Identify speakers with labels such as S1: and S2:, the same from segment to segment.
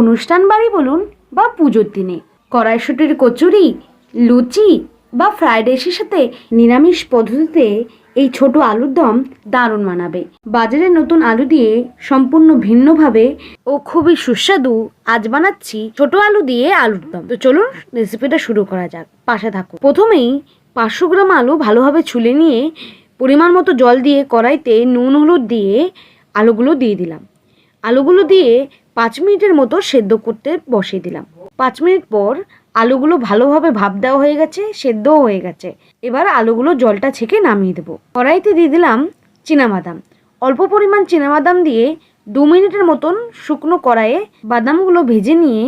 S1: অনুষ্ঠান বাড়ি বলুন বা পুজোর দিনে। কড়াইশুটির কচুরি, লুচি বা ফ্রাইড রাইসের সাথে নিরামিষ পদ্ধতিতে এই ছোট আলুর দম দারুণ মানাবে। বাজারে নতুন আলু দিয়ে সম্পূর্ণ ভিন্নভাবে ও খুবই সুস্বাদু আজ বানাচ্ছি ছোট আলু দিয়ে আলুর দম। তো চলুন রেসিপিটা শুরু করা যাক। পাশে থাকুন। প্রথমেই পাঁচশো গ্রাম আলু ভালোভাবে ছুলে নিয়ে পরিমাণ মতো জল দিয়ে কড়াইতে নুন, হলুদ দিয়ে আলুগুলো দিয়ে দিলাম। আলুগুলো দিয়ে পাঁচ মিনিটের মতো সেদ্ধ করতে বসিয়ে দিলাম। পাঁচ মিনিট পর আলুগুলো ভালোভাবে ভাপ দেওয়া হয়ে গেছে, সেদ্ধও হয়ে গেছে। এবার আলুগুলো জলটা ছেঁকে নামিয়ে দেবো। কড়াইতে দিয়ে দিলাম চীনাবাদাম। অল্প পরিমাণ চীনাবাদাম দিয়ে দু মিনিটের মতন শুকনো কড়াইয়ে বাদামগুলো ভেজে নিয়ে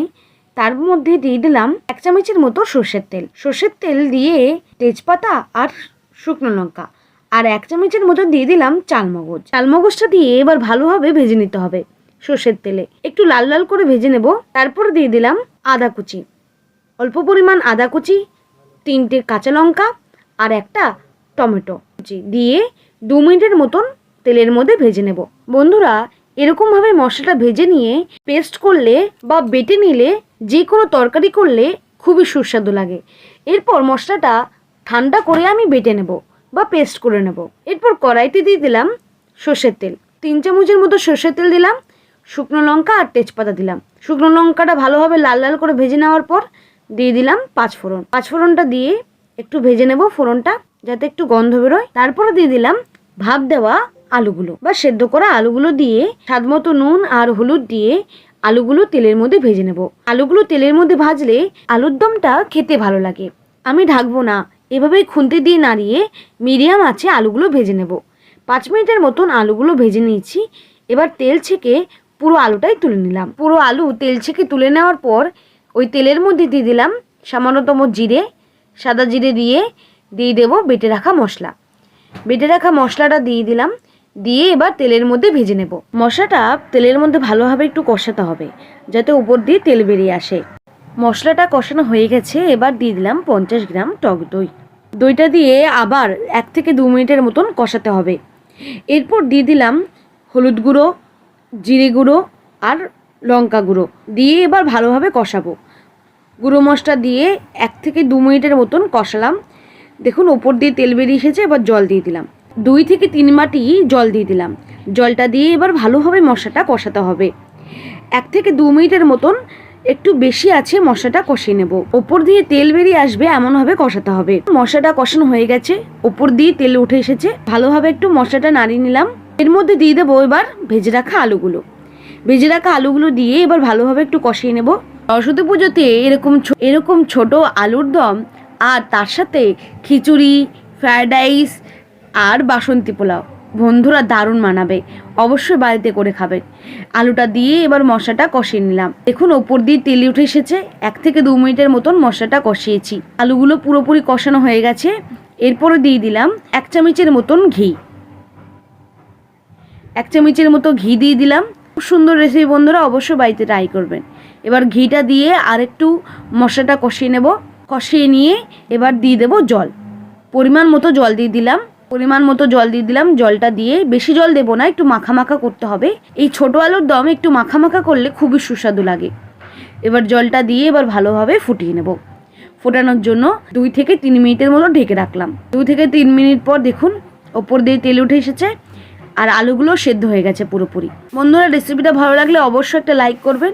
S1: তার মধ্যে দিয়ে দিলাম এক চামচের মতো সর্ষের তেল। সর্ষের তেল দিয়ে তেজপাতা আর শুকনো লঙ্কা আর এক চামচের মতো দিয়ে দিলাম চালমগজ। চালমগজটা দিয়ে এবার ভালোভাবে ভেজে নিতে হবে। সর্ষের তেলে। একটু লাল লাল করে ভেজে নেব, তারপর দিয়ে দিলাম আদা কুচি। অল্প পরিমাণ আদা কুচি, তিনটে কাঁচা লঙ্কা আর একটা টমেটো কুচি দিয়ে দু মিনিটের মতন তেলের মধ্যে ভেজে নেব। বন্ধুরা, এরকমভাবে মশলাটা ভেজে নিয়ে পেস্ট করলে বা বেটে নিলে যে কোনো তরকারি করলে খুবই সুস্বাদু লাগে। এরপর মশলাটা ঠান্ডা করে আমি বেটে নেব বা পেস্ট করে নেব। এরপর কড়াইতে দিয়ে দিলাম সর্ষের তেল। তিন চামচের মতো সর্ষের তেল দিলাম শুকনো লঙ্কা আর তেজপাতা দিলাম। শুকনো লঙ্কাটা ভালোভাবে লাল লাল করে ভেজে নেওয়ার পর দিয়ে দিলাম পাঁচ ফোড়ন। পাঁচ ফোড়নটা দিয়ে একটু ভেজে নেব ফোড়নটা, যাতে একটু গন্ধ বেরোয়। তারপরে দিয়ে দিলাম ভাপ দেওয়া আলুগুলো বা সেদ্ধ করা আলুগুলো দিয়ে স্বাদ মতো নুন আর হলুদ দিয়ে আলুগুলো তেলের মধ্যে ভেজে নেব। আলুগুলো তেলের মধ্যে ভাজলে আলুর দমটা খেতে ভালো লাগে। আমি ঢাকবো না, এভাবেই খুন্তি দিয়ে নাড়িয়ে মিডিয়াম আছে আলুগুলো ভেজে নেব। পাঁচ মিনিটের মতন আলুগুলো ভেজে নিয়েছি। এবার তেল ছেঁকে পুরো আলুটাই তুলে নিলাম। পুরো আলু তেল ছেঁকে তুলে নেওয়ার পর ওই তেলের মধ্যে দিয়ে দিলাম সামান্যতম জিরে, সাদা জিরে দিয়ে দিয়ে দেবো বেটে রাখা মশলা। বেটে রাখা মশলাটা দিয়ে দিলাম, দিয়ে এবার তেলের মধ্যে ভেজে নেব। মশলাটা তেলের মধ্যে ভালোভাবে একটু কষাতে হবে, যাতে উপর দিয়ে তেল বেরিয়ে আসে। মশলাটা কষানো হয়ে গেছে, এবার দিয়ে দিলাম পঞ্চাশ গ্রাম টক দই। দইটা দিয়ে আবার এক থেকে দু মিনিটের মতন কষাতে হবে। এরপর দিয়ে দিলাম হলুদ গুঁড়ো জিরে গুঁড়ো আর লঙ্কা গুঁড়ো দিয়ে এবার ভালোভাবে কষাবো। গুঁড়ো মশলা দিয়ে এক থেকে দু মিনিটের মতন কষালাম। দেখুন, ওপর দিয়ে তেল বেরিয়ে এসেছে, এবার জল দিয়ে দিলাম। দুই থেকে তিন মাটি জল দিয়ে দিলাম। জলটা দিয়ে এবার ভালোভাবে মশলাটা কষাতে হবে। এক থেকে দু মিনিটের মতন একটু বেশি আছে মশলাটা কষিয়ে নেব। ওপর দিয়ে তেল বেরিয়ে আসবে, এমনভাবে কষাতে হবে। মশলাটা কষানো হয়ে গেছে। ওপর দিয়ে তেল উঠে এসেছে। ভালোভাবে একটু মশলাটা নাড়িয়ে নিলাম। এর মধ্যে দিয়ে দেবো এবার ভেজে রাখা আলুগুলো। ভেজে রাখা আলুগুলো দিয়ে এবার ভালোভাবে একটু কষিয়ে নেব। সরস্বতী পুজোতে এরকম এরকম ছোট আলুর দম আর তার সাথে খিচুড়ি ফ্রায়েড রাইস আর বাসন্তী পোলাও। বন্ধুরা দারুণ মানাবে। অবশ্যই বাড়িতে করে খাবেন। আলুটা দিয়ে এবার মশলাটা কষিয়ে নিলাম। দেখুন, ওপর দিয়ে তেল উঠে এসেছে। এক থেকে দু মিনিটের মতন মশলাটা কষিয়েছি। আলুগুলো পুরোপুরি কষানো হয়ে গেছে। এরপরে দিয়ে দিলাম এক চামচের মতন ঘি। এক চামচের মতো ঘি দিয়ে দিলাম। খুব সুন্দর রেসিপি বন্ধুরা, অবশ্যই বাড়িতে ট্রাই করবেন। এবার ঘিটা দিয়ে আর একটু মশলাটা কষিয়ে নেব। কষিয়ে নিয়ে এবার দিয়ে দেবো জল। পরিমাণ মতো জল দিয়ে দিলাম। পরিমাণ মতো জল দিয়ে দিলাম। জলটা দিয়ে বেশি জল দেবো না, একটু মাখা মাখা করতে হবে। এই ছোটো আলুর দম একটু মাখা মাখা করলে খুবই সুস্বাদু লাগে। এবার জলটা দিয়ে এবার ভালোভাবে ফুটিয়ে নেব। ফোটানোর জন্য দুই থেকে তিন মিনিটের মতো ঢেকে রাখলাম। দুই থেকে তিন মিনিট পর দেখুন, ওপর দিয়ে তেল উঠে এসেছে। আর আলুগুলো সেদ্ধ হয়ে গেছে পুরোপুরি। বন্ধুরা রেসিপিটা ভালো লাগলে অবশ্যই একটা লাইক করবেন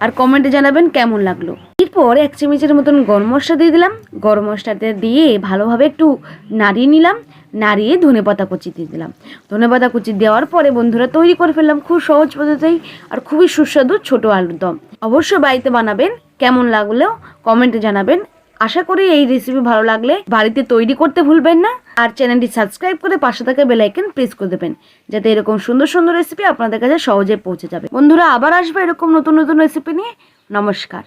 S1: আর কমেন্টে জানাবেন কেমন লাগল। এরপর এক চামচের মতন গরম মশলা দিয়ে দিলাম। গরম মশলাটা দিয়ে ভালোভাবে একটু নাড়িয়ে নিলাম। নাড়িয়ে ধনে পাতা কুচি দিয়ে দিলাম। ধনে পাতা কুচি দেওয়ার পরে বন্ধুরা, তৈরি করে ফেললাম খুব সহজ পদ্ধতিতেই আর খুবই সুস্বাদু ছোট আলুর দম। অবশ্যই বাড়িতে বানাবেন। কেমন লাগলেও কমেন্টে জানাবেন। আশা করি এই রেসিপি ভালো লাগলে বাড়িতে তৈরি করতে ভুলবেন না আর চ্যানেলটি সাবস্ক্রাইব করে পাশে থাকা বেলাইকেন প্রেস করে দেবেন, যাতে এরকম সুন্দর সুন্দর রেসিপি আপনাদের কাছে সহজে পৌঁছে যাবে। বন্ধুরা, আবার আসবে এরকম নতুন নতুন রেসিপি নিয়ে। নমস্কার।